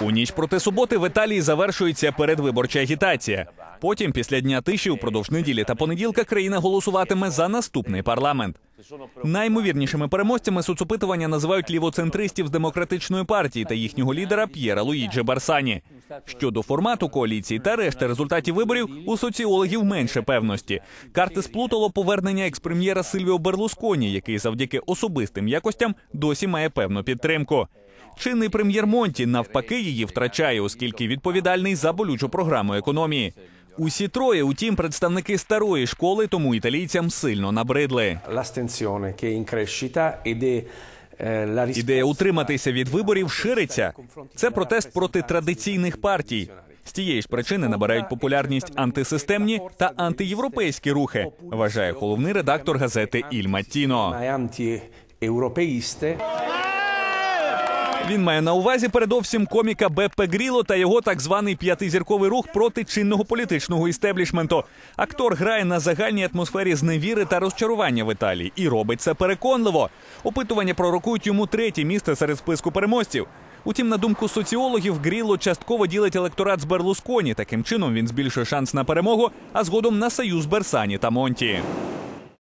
У ніч проти суботи в Італії завершується передвиборча агітація. Потім, після дня тиші, упродовж неділі та понеділка країна голосуватиме за наступний парламент. Наймовірнішими переможцями соцопитування називають лівоцентристів з демократичної партії та їхнього лідера П'єра Луїджі Барсані. Щодо формату коаліції та решти результатів виборів у соціологів менше певності. Карти сплутало повернення експрем'єра Сильвіо Берлусконі, який завдяки особистим якостям досі має певну підтримку. Чинний прем'єр Монті навпаки її втрачає, оскільки відповідальний за болючу програму економії. Усі троє, утім, представники старої школи, тому італійцям сильно набридли. Che è in crescita ed è Ідея утриматися від виборів шириться. Це протест проти традиційних партій. З тієї ж причини набирають популярність антисистемні та антиєвропейські рухи, вважає головний редактор газети Іль Маттіно. Він має на увазі передовсім коміка Беппе Гріло та його так званий п'ятизірковий рух проти чинного політичного істеблішменту. Актор грає на загальній атмосфері зневіри та розчарування в Італії і робить це переконливо. Опитування пророкують йому третє місце серед списку переможців. Утім, на думку соціологів, Гріло частково ділить електорат з Берлусконі. Таким чином він збільшує шанс на перемогу, а згодом на союз Берсані та Монті.